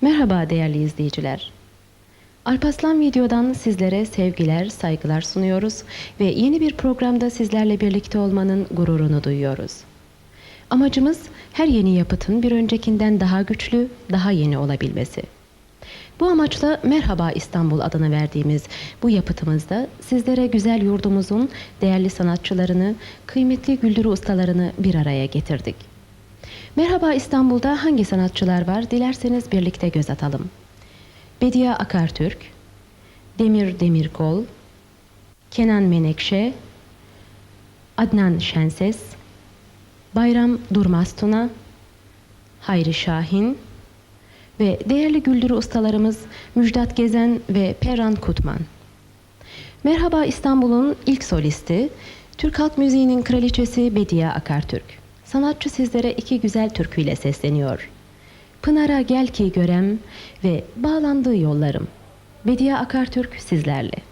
Merhaba değerli izleyiciler. Alpaslan Video'dan sizlere sevgiler, saygılar sunuyoruz ve yeni bir programda sizlerle birlikte olmanın gururunu duyuyoruz. Amacımız her yeni yapıtın bir öncekinden daha güçlü, daha yeni olabilmesi. Bu amaçla Merhaba İstanbul adını verdiğimiz bu yapıtımızda sizlere güzel yurdumuzun değerli sanatçılarını, kıymetli güldürü ustalarını bir araya getirdik. Merhaba İstanbul'da hangi sanatçılar var dilerseniz birlikte göz atalım. Bediye Akartürk, Demir Demirkol, Kenan Menekşe, Adnan Şenses, Bayram Durmaz-Tuna, Hayri Şahin ve değerli güldürü ustalarımız Müjdat Gezen ve Perran Kutman. Merhaba İstanbul'un ilk solisti, Türk halk müziğinin kraliçesi Bediye Akartürk. Sanatçı sizlere iki güzel türküyle sesleniyor. Pınar'a gel ki görem ve bağlandığı yollarım. Bediye Akartürk sizlerle.